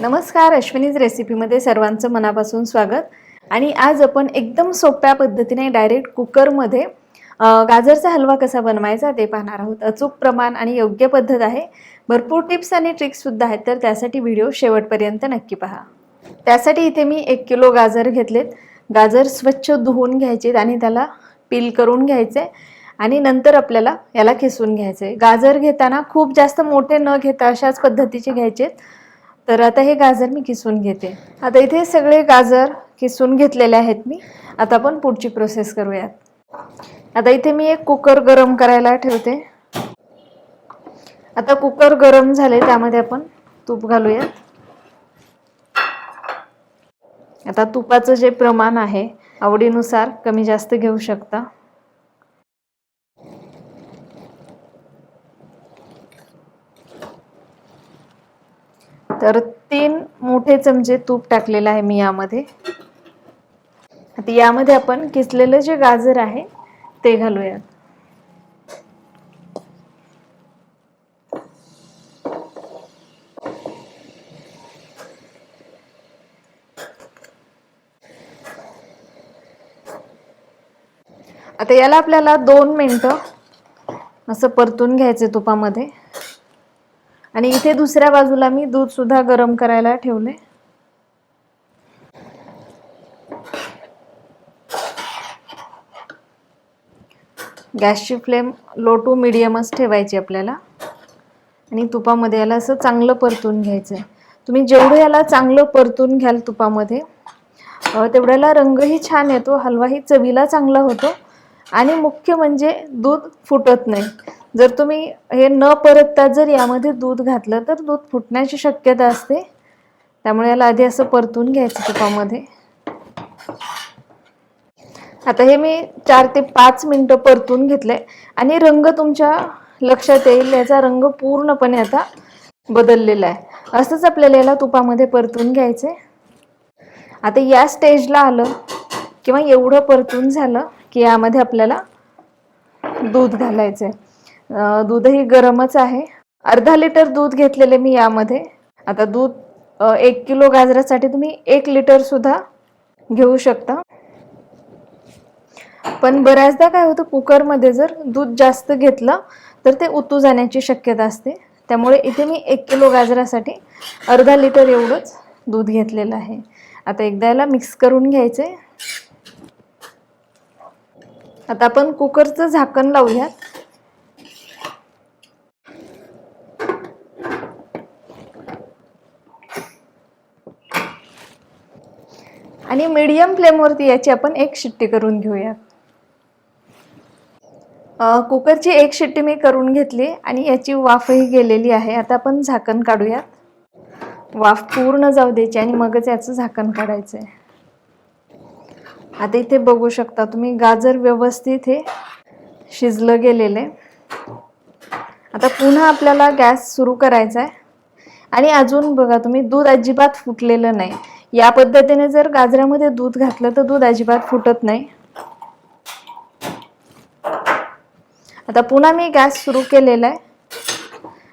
नमस्कार अश्विनीज रेसिपीमध्ये सर्वांचं मनापासून स्वागत. आणि आज आपण एकदम सोप्या पद्धतीने डायरेक्ट कुकरमध्ये गाजरचा हलवा कसा बनवायचा ते पाहणार आहोत. अचूक प्रमाण आणि योग्य पद्धत आहे. भरपूर टिप्स आणि ट्रिक्ससुद्धा आहेत तर त्यासाठी व्हिडिओ शेवटपर्यंत नक्की पहा. त्यासाठी इथे मी एक किलो गाजर घेतलेत. गाजर स्वच्छ धुवून घ्यायचेत आणि त्याला पील करून घ्यायचे आणि नंतर आपल्याला याला किसून घ्यायचे गाजर घेताना खूप जास्त मोठे न घेता अशाच पद्धतीचे घ्यायचे आहेत तर आता हे गाजर मी किसून घेते. आता इथे सगळे गाजर किसून घेतलेले आहेत मी. आता आपण पुढची प्रोसेस करूयात. आता इथे मी एक कुकर गरम करायला ठेवते. आता कुकर गरम झाले त्यामध्ये आपण तूप घालूयात. आता तुपाचं जे प्रमाण आहे आवडीनुसार कमी जास्त घेऊ शकता. तर तीन मोठे चमचे तूप टाकलेलं आहे मी यामध्ये. आता यामध्ये आपण किसलेलं जे गाजर आहे ते घालूयात आता याला आपल्याला दोन मिनटं असं परतून घ्यायचे तुपामध्ये. आणि इथे दुसऱ्या बाजूला मी दूध सुद्धा गरम करायला ठेवले. गॅसची फ्लेम लो टू मिडियमच ठेवायची आपल्याला. आणि तुपामध्ये याला असं चांगलं परतून घ्यायचं आहे तुम्ही जेवढं याला चांगलं परतून घ्याल तुपामध्ये तेवढ्याला रंगही छान येतो हलवाही चवीला चांगला होतो. आणि मुख्य म्हणजे दूध फुटत नाही. जर तुम्ही हे न परतता जर यामध्ये दूध घातलं तर दूध फुटण्याची शक्यता असते. त्यामुळे याला आधी असं परतून घ्यायचं तुपामध्ये. आता हे मी चार ते पाच मिनटं परतून घेतले आणि रंग तुमच्या लक्षात येईल याचा रंग पूर्णपणे आता बदललेला आहे. असंच आपल्याला याला तुपामध्ये परतून घ्यायचे आता या स्टेजला आलं किंवा एवढं परतून झालं की यामध्ये आपल्याला दूध घालायचं आहे दूधही गरमच आहे. अर्धा लिटर दूध घेतलेले मी यामध्ये. आता दूध एक किलो गाजरासाठी तुम्ही एक लिटर सुद्धा घेऊ शकता. पण बऱ्याचदा काय होतं कुकरमध्ये जर दूध जास्त घेतलं तर ते उतू जाण्याची शक्यता असते. त्यामुळे इथे मी एक किलो गाजरासाठी अर्धा लिटर एवढंच दूध घेतलेलं आहे. आता एकदा याला मिक्स करून घ्यायचे. आता आपण कुकरचं झाकण लावूयात. आणि मीडियम फ्लेमवरती याची आपण एक शिट्टी करून घेऊयात कुकरची एक शिट्टी मी करून घेतली आणि याची वाफही गेलेली आहे. आता आपण झाकण काढूयात वाफ पूर्ण जाऊ द्यायची आणि मगच याचं झाकण काढायचं आहे आता इथे बघू शकता तुम्ही गाजर व्यवस्थित हे शिजलं गेलेले. आता पुन्हा आपल्याला गॅस सुरू करायचा आहे आणि अजून बघा तुम्ही दूध अजिबात फुटलेलं नाही. या पद्धतीने जर गाजरामध्ये दूध घातलं तर दूध अजिबात फुटत नाही. आता पुन्हा मी गॅस सुरू केलेला आहे.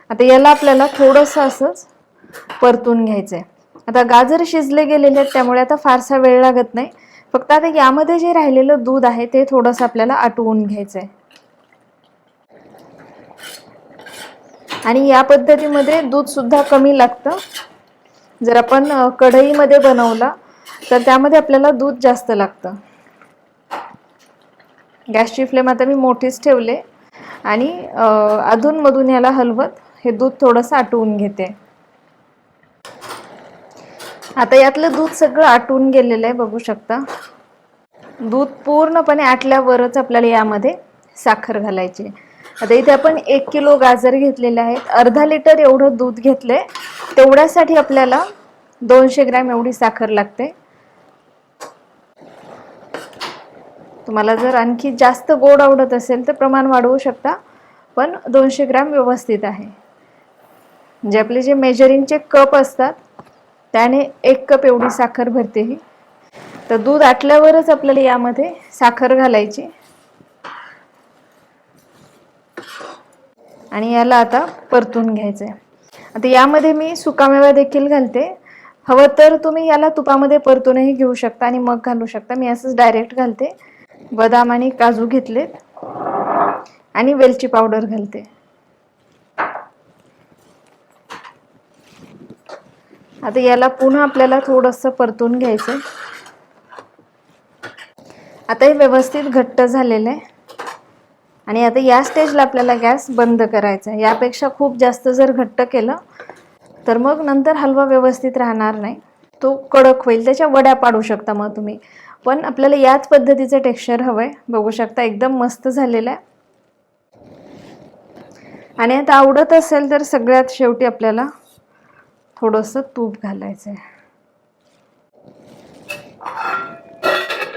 आता याला आपल्याला थोडंसं असंच परतून घ्यायचं आहे आता गाजर शिजले गेलेले आहेत त्यामुळे आता फारसा वेळ लागत नाही. फक्त आता यामध्ये जे राहिलेलं दूध आहे ते थोडंसं आपल्याला आटवून घ्यायचं आहे आणि या पद्धतीमध्ये दूध सुद्धा कमी लागतं. जर आपण कढईमध्ये बनवला तर त्यामध्ये आपल्याला दूध जास्त लागतं. गॅसची फ्लेम आता मी मोठीच ठेवले आणि अधूनमधून याला हलवत हे दूध थोडंसं आटवून घेते. आता यातलं दूध सगळं आटून गेलेलं आहे बघू शकता. दूध पूर्णपणे आटल्यावरच आपल्याला यामध्ये साखर घालायची. आता इथे आपण एक किलो गाजर घेतलेले आहेत. अर्धा लिटर एवढं दूध घेतलंय. तेवढ्यासाठी आपल्याला दोनशे ग्रॅम एवढी साखर लागते. तुम्हाला जर आणखी जास्त गोड आवडत असेल तर प्रमाण वाढवू शकता पण दोनशे ग्रॅम व्यवस्थित आहे. म्हणजे आपले जे मेजरिंगचे कप असतात त्याने एक कप एवढी साखर भरते ही. तर दूध आटल्यावरच आपल्याला यामध्ये साखर घालायची. आणि याला आता परतून घ्यायचं आहे आता यामध्ये मी सुकामेवा देखील घालते. हवं तर तुम्ही याला तुपामध्ये परतूनही घेऊ शकता आणि मग घालू शकता. मी असंच डायरेक्ट घालते. बदाम आणि काजू घेतलेत. आणि वेलची पावडर घालते. आता याला पुन्हा आपल्याला थोडंसं परतून घ्यायचं आता हे व्यवस्थित घट्ट झालेलं आहे. आणि आता या स्टेजला आपल्याला गॅस बंद करायचा आहे. यापेक्षा खूप जास्त जर घट्ट केलं तर मग नंतर हलवा व्यवस्थित राहणार नाही. तो कडक होईल. त्याच्या वड्या पाडू शकता मग तुम्ही. पण आपल्याला याच पद्धतीचं टेक्स्चर हवं आहे बघू शकता एकदम मस्त झालेलं आहे. आणि आता आवडत असेल तर सगळ्यात शेवटी आपल्याला थोडंसं तूप घालायचं आहे.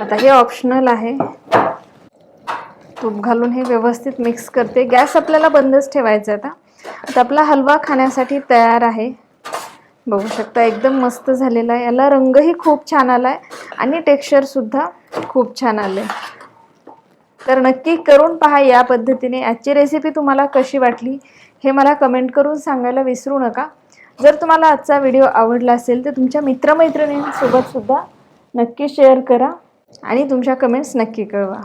आता हे ऑप्शनल आहे. तूप घालून हे व्यवस्थित मिक्स करते. गॅस आपल्याला बंदच ठेवायचा आता. आता आपला हलवा खाण्यासाठी तयार आहे. बघू शकता एकदम मस्त झालेला आहे. याला रंगही खूप छान आला आहे आणि टेक्स्चरसुद्धा खूप छान आलं आहे तर नक्की करून पहा या पद्धतीने. आजची रेसिपी तुम्हाला कशी वाटली हे मला कमेंट करून सांगायला विसरू नका. जर तुम्हाला आजचा व्हिडिओ आवडला असेल तर तुमच्या मित्रमैत्रिणींसोबतसुद्धा नक्की शेअर करा आणि तुमच्या कमेंट्स नक्की कळवा.